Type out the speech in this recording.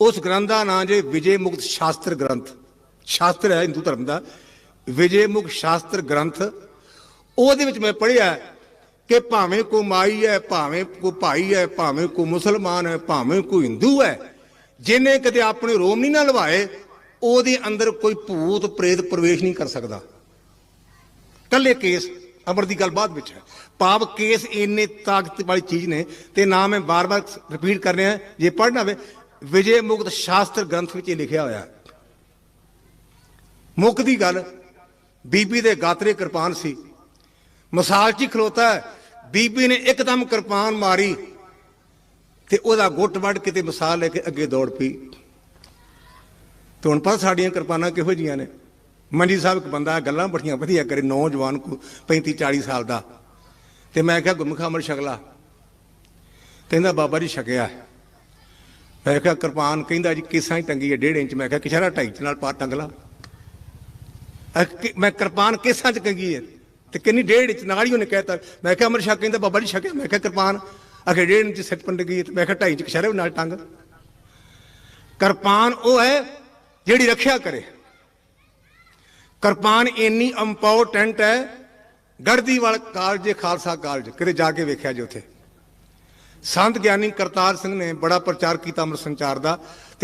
ਉਸ ਗ੍ਰੰਥ ਦਾ ਨਾਂ ਜੇ ਵਿਜੇ ਮੁਕਤ ਸ਼ਾਸਤਰ ਗ੍ਰੰਥ। ਸ਼ਾਸਤਰ ਹੈ ਹਿੰਦੂ ਧਰਮ ਦਾ। ਵਿਜੇ ਮੁਕਤ ਸ਼ਾਸਤਰ ਗ੍ਰੰਥ। ਉਹਦੇ ਵਿੱਚ ਮੈਂ ਪੜ੍ਹਿਆ ਕਿ ਭਾਵੇਂ ਕੋ ਮਾਈ ਹੈ, ਭਾਵੇਂ ਕੋ ਭਾਈ ਹੈ, ਭਾਵੇਂ ਕੋ ਮੁਸਲਮਾਨ ਹੈ, ਭਾਵੇਂ ਕੋ ਹਿੰਦੂ ਹੈ ਜਿਹਨੇ ਕਦੇ ਆਪਣੇ ਰੋਮ ਨਹੀਂ ਨਾ ਲਵਾਏ, ਉਹਦੇ ਅੰਦਰ ਕੋਈ ਭੂਤ ਪ੍ਰੇਤ ਪ੍ਰਵੇਸ਼ ਨਹੀਂ ਕਰ ਸਕਦਾ। ਕੱਲੇ ਕੇਸ ਅਮਰ ਦੀ ਗੱਲ ਬਾਅਦ ਵਿੱਚ ਹੈ। ਪਾਪ ਕੇਸ ਇੰਨੇ ਤਾਕਤ ਵਾਲੀ ਚੀਜ਼ ਨੇ ਤੇ ਨਾ ਮੈਂ ਬਾਰ-ਬਾਰ ਰਿਪੀਟ ਕਰ ਰਿਹਾ, ਜੇ ਪੜ੍ਹਨਾ ਹੋਵੇ ਵਿਜੇ ਮੁਕਤ ਸ਼ਾਸਤਰ ਗ੍ਰੰਥ ਵਿੱਚ ਇਹ ਲਿਖਿਆ ਹੋਇਆ ਹੈ। ਮੁੱਖ ਦੀ ਗੱਲ ਬੀਬੀ ਦੇ ਗਾਤਰੇ ਕਿਰਪਾਨ ਸੀ। ਮਿਸਾਲ 'ਚ ਹੀ ਖਲੋਤਾ ਹੈ, ਬੀਬੀ ਨੇ ਇੱਕਦਮ ਕਿਰਪਾਨ ਮਾਰੀ ਤੇ ਉਹਦਾ ਗੁੱਟ ਵੱਢ ਕੇ ਤੇ ਮਿਸਾਲ ਲੈ ਕੇ ਅੱਗੇ ਦੌੜ ਪਈ। ਤੇ ਹੁਣ ਪਤਾ ਸਾਡੀਆਂ ਕਿਰਪਾਨਾਂ ਕਿਹੋ ਜੀਆਂ ਨੇ? ਮੰਜੀ ਸਾਹਿਬ ਇੱਕ ਬੰਦਾ ਗੱਲਾਂ ਬੜੀਆਂ ਵਧੀਆ ਕਰੇ ਨੌਜਵਾਨ ਕੋ 35 40 ਸਾਲ ਦਾ। ਤੇ ਮੈਂ ਕਿਹਾ ਗੁਰਮੁਖਾ ਅਮਰ ਸ਼ਕਲਾ ਕਹਿੰਦਾ ਬਾਬਾ ਜੀ ਛਕਿਆ ਮੈਂ ਕਿਹਾ ਕਿਰਪਾਨ ਕਹਿੰਦਾ ਜੀ ਕਿਸਾਂ ਹੀ ਟੰਗੀ ਹੈ 1.5 ਇੰਚ। ਮੈਂ ਕਿਹਾ ਕਿਸ਼ਾਰਾ 2.5 ਨਾਲ ਪਾ ਟੰਗ ਲਾ ਮੈਂ ਕਿਰਪਾਨ ਕਿਸਾਂ ਚ ਟੰਗੀ ਹੈ? ਤੇ ਕਿੰਨੀ 1.5 ਇੰਚ ਨਾਲ ਹੀ ਉਹਨੇ ਕਹਿਤਾ। ਮੈਂ ਕਿਹਾ ਅਮਰ ਸ਼ਾਹ ਕਹਿੰਦਾ, ਬਾਬਾ ਜੀ ਛਕਿਆ ਮੈਂ ਕਿਹਾ ਕਿਰਪਾਨ। ਅਖੇ 1.5 ਇੰਚ ਸਿੱਟ ਪੰਡ ਗਈ ਮੈਂ ਕਿਹਾ 2.5 ਇੰਚ ਕਿਸ਼ਾਰੇ ਨਾਲ ਟੰਗ। ਕਿਰਪਾਨ ਉਹ ਹੈ ਜਿਹੜੀ ਰੱਖਿਆ ਕਰੇ। ਕਿਰਪਾਨ ਇੰਨੀ ਇੰਪੋਰਟੈਂਟ ਹੈ। ਗੜਦੀ ਗੜਦੀਵਾਲ ਕਾਲਜ, ਖਾਲਸਾ ਕਾਲਜ, ਕਿਤੇ ਜਾ ਕੇ ਵੇਖਿਆ ਜੀ ਉੱਥੇ। ਸੰਤ ਗਿਆਨੀ ਕਰਤਾਰ ਸਿੰਘ ਨੇ ਬੜਾ ਪ੍ਰਚਾਰ ਕੀਤਾ ਅੰਮ੍ਰਿਤ ਸੰਚਾਰ ਦਾ ਤੇ